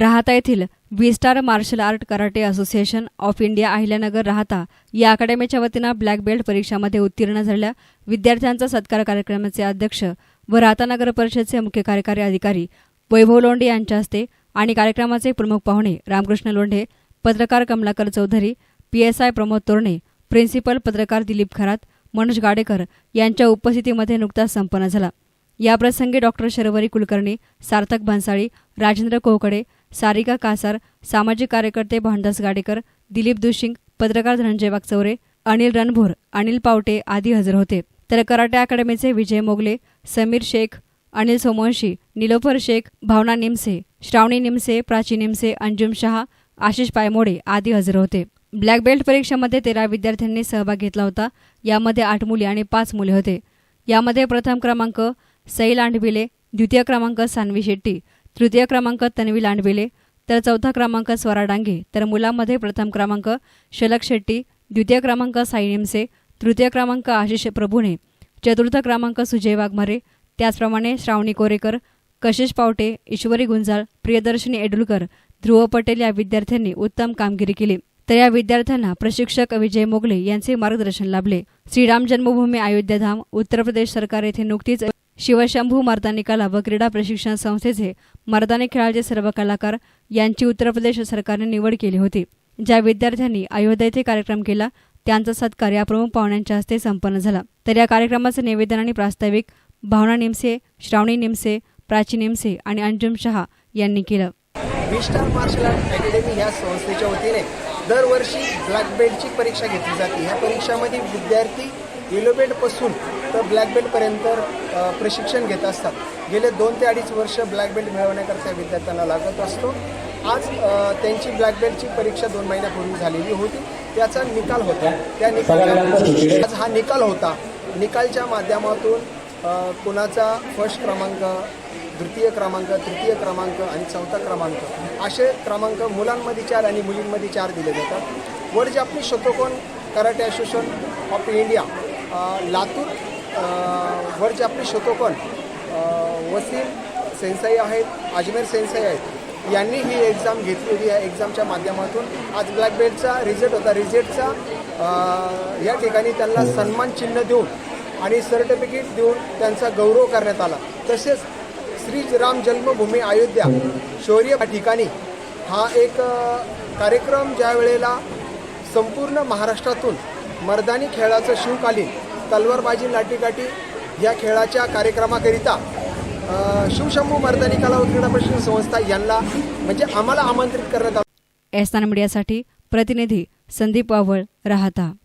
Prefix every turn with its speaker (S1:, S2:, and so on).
S1: राहता येथील B star martial art karate association of India Ahilyanagar Rahata या अकादमीच्या वतीनं ब्लॅक बेल्ट परीक्षामध्ये उत्तीर्ण झालेल्या विद्यार्थ्यांचा सत्कार कार्यक्रमाचे अध्यक्ष व राहता नगर परिषदचे मुख्य कार्यकारी अधिकारी वैभव लोंढे यांच्या हस्ते आणि कार्यक्रमाचे प्रमुख पाहुणे रामकृष्ण लोंढे पत्रकार कमलाकर चौधरी पीएसआय प्रमोद तोरणे प्रिन्सिपल पत्रकार दिलीप खरात मनोज गाडेकर यांच्या उपस्थितीमध्ये नुकताच संपन्न झाला. याप्रसंगी डॉक्टर शर्वरी कुलकर्णी सार्थक भन्साळी राजेंद्र कोहकडे सारिका कासार सामाजिक कार्यकर्ते भानदास गाडेकर दिलीप दुशिंग पत्रकार धनंजय वागचौरे अनिल रणभोर अनिल पावटे आदी हजर होते. तर कराटे अकादमीचे विजय मोगले समीर शेख अनिल सोमवंशी निलोफर शेख भावना निमसे श्रावणी निमसे प्राची निमसे अंजुम शहा आशिष पायमोडे आदी हजर होते. ब्लॅक बेल्ट परीक्षेमध्ये तेरा विद्यार्थ्यांनी सहभाग घेतला होता. यामध्ये आठ मुली आणि पाच मुले होते. यामध्ये प्रथम क्रमांक सई लांडबिले द्वितीय क्रमांक सान्वी शेट्टी तृतीय क्रमांक तन्वी लांडविले तर चौथा क्रमांक स्वरा डांगे तर मुलांमध्ये प्रथम क्रमांक शलक शेट्टी द्वितीय क्रमांक साई निमसे तृतीय क्रमांक आशिष प्रभुणे चतुर्थ क्रमांक सुजय वाघमारे त्याचप्रमाणे श्रावणी कोरेकर कशिश पावटे ईश्वरी गुंजाळ प्रियदर्शनी एडुलकर ध्रुव पटेल या विद्यार्थ्यांनी उत्तम कामगिरी केली. तर या विद्यार्थ्यांना प्रशिक्षक विजय मोगले यांचे मार्गदर्शन लाभले. श्रीराम जन्मभूमी अयोध्याधाम उत्तर प्रदेश सरकार येथे नुकतीच शिवशंभू मर्दानी कला व क्रीडा प्रशिक्षण संस्थेचे मर्दानी खेळाचे सर्व कलाकार यांची उत्तर प्रदेश सरकारने निवड केली होती. ज्या विद्यार्थ्यांनी अयोध्या येथे कार्यक्रम केला त्यांचा सत्कार या प्रमुख पाहुण्यांच्या हस्ते संपन्न झाला. तर या कार्यक्रमाचं निवेदन आणि प्रास्ताविक भावना निमसे श्रावणी निमसे प्राची निमसे आणि अंजुम शहा यांनी केलं.
S2: विस्टार मार्शल आर्ट अकॅडमी ह्या संस्थेच्या वतीने दरवर्षी ब्लॅक बेल्टची परीक्षा घेतली जाते. या परीक्षामध्ये विद्यार्थी येलो बेल्टपासून तर ब्लॅक बेल्टपर्यंत प्रशिक्षण घेत असतात. गेले दोन ते अडीच वर्ष ब्लॅक बेल्ट मिळवण्याकरता विद्यार्थ्यांना लागत असतो. आज त्यांची ब्लॅक बेल्टची परीक्षा दोन महिन्यापूर्वी झालेली होती. त्याचा निकाल होता. त्या निकाला आज हा निकाल होता. निकालच्या माध्यमातून कुणाचा फर्स्ट क्रमांक द्वितीय क्रमांक तृतीय क्रमांक आणि चौथा क्रमांक असे क्रमांक मुलांमध्ये चार आणि मुलींमध्ये चार दिले जातात. वर जे आपली Shatkon karate association of India Latur वर जे आपले शतकोन वसीम सेन्साई आहेत अजमेर सेन्साई आहेत. यांनी ही एक्झाम घेतलेली आहे या एक्झामच्या माध्यमातून आज ब्लॅक बेल्टचा रिझल्ट होता. रिझल्टचा या ठिकाणी त्यांना सन्मान चिन्ह देऊन आणि सर्टिफिकेट देऊन त्यांचा गौरव करण्यात आला. तसेच श्री राम जन्मभूमी अयोध्या शौर्य ठिकाणी हा एक कार्यक्रम ज्या वेळेला संपूर्ण महाराष्ट्रातून मर्दानी खेळाचं शिवकालीन तलवारबाजी लाटीकाठी या खेळाच्या कार्यक्रमाकरिता शिवशंभू मर्दानी कला व क्रीडा प्रशिक्षण संस्था यांना म्हणजे आम्हाला आमंत्रित करण्यात आलं.
S1: एस्तान मीडियासाठी प्रतिनिधी संदीप वावळ राहता.